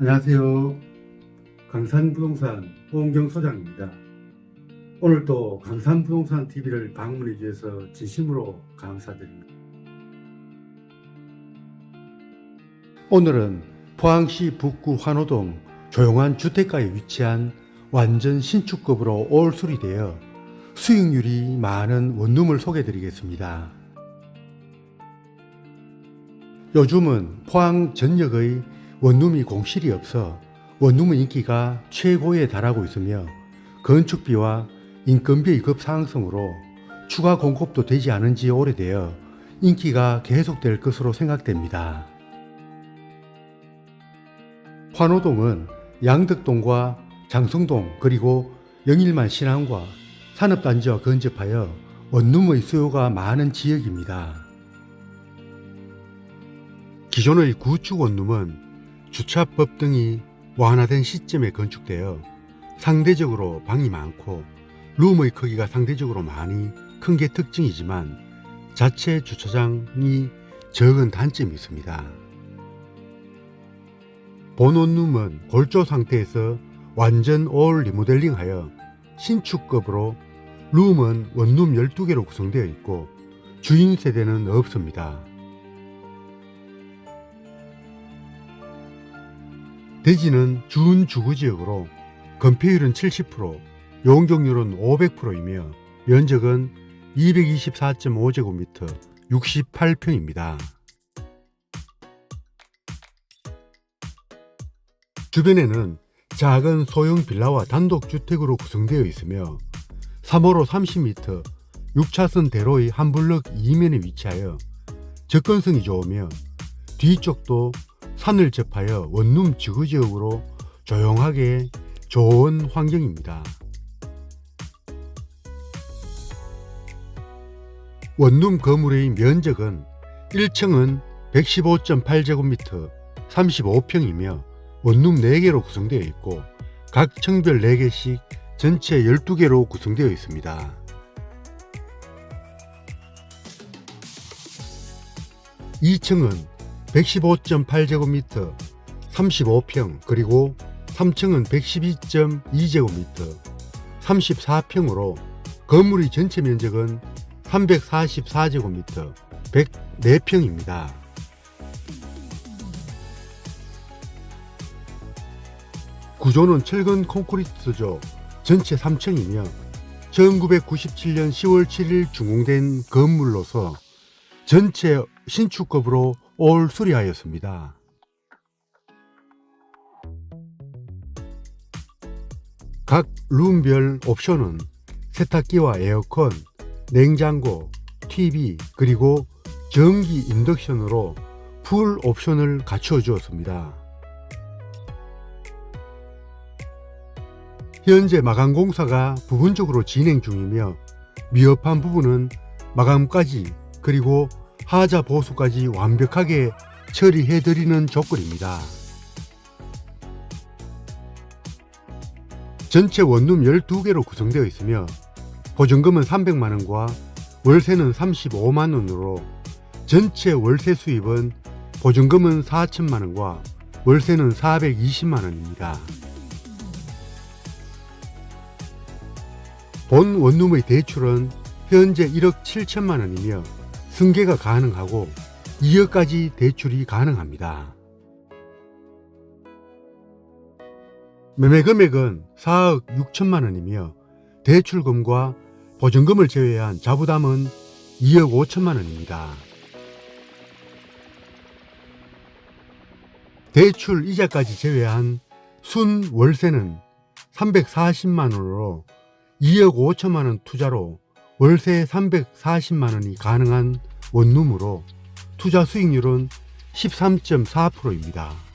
안녕하세요. 강산부동산 호은경 소장입니다. 오늘도 강산부동산 TV를 방문해 주셔서 진심으로 감사드립니다. 오늘은 포항시 북구 환호동 조용한 주택가에 위치한 완전 신축급으로 올 수리 되어 수익률이 많은 원룸을 소개해 드리겠습니다. 요즘은 포항 전역의 원룸이 공실이 없어 원룸의 인기가 최고에 달하고 있으며 건축비와 인건비의 급상승으로 추가 공급도 되지 않은 지 오래되어 인기가 계속될 것으로 생각됩니다. 환호동은 양덕동과 장성동 그리고 영일만 신항과 산업단지와 근접하여 원룸의 수요가 많은 지역입니다. 기존의 구축 원룸은 주차법 등이 완화된 시점에 건축되어 상대적으로 방이 많고 룸의 크기가 상대적으로 많이 큰 게 특징이지만 자체 주차장이 적은 단점이 있습니다. 본 원룸은 골조 상태에서 완전 올 리모델링하여 신축급으로 룸은 원룸 12개로 구성되어 있고 주인 세대는 없습니다. 대지는 준 주거 지역으로 건폐율은 70%, 용적률은 500%이며 면적은 224.5제곱미터 68평입니다. 주변에는 작은 소형 빌라와 단독주택으로 구성되어 있으며 3호로 30m, 6차선 대로의 한 블럭 이면에 위치하여 접근성이 좋으며 뒤쪽도 산을 접하여 원룸 지구 지역으로 조용하게 좋은 환경입니다. 원룸 건물의 면적은 1층은 115.8제곱미터 35평이며 원룸 4개로 구성되어 있고 각 층별 4개씩 전체 12개로 구성되어 있습니다. 이층은 115.8제곱미터 35평 그리고 3층은 112.2제곱미터 34평으로 건물의 전체 면적은 344제곱미터 104평입니다. 구조는 철근 콘크리트조 전체 3층이며 1997년 10월 7일 준공된 건물로서 전체 신축급으로 올 수리하였습니다. 각 룸별 옵션은 세탁기와 에어컨, 냉장고, TV 그리고 전기 인덕션으로 풀 옵션을 갖추어 주었습니다. 현재 마감 공사가 부분적으로 진행 중이며 미흡한 부분은 마감까지 그리고 하자 보수까지 완벽하게 처리해 드리는 조건입니다. 전체 원룸 12개로 구성되어 있으며 보증금은 300만 원과 월세는 35만 원으로 전체 월세 수입은 보증금은 4천만 원과 월세는 420만 원입니다. 본 원룸의 대출은 현재 1억 7천만 원이며 승계가 가능하고 2억까지 대출이 가능합니다. 매매 금액은 4억 6천만 원이며 대출금과 보증금을 제외한 자부담은 2억 5천만 원입니다. 대출 이자까지 제외한 순 월세는 340만 원으로 2억 5천만 원 투자로 월세 340만 원이 가능한 원룸으로 투자 수익률은 13.4%입니다.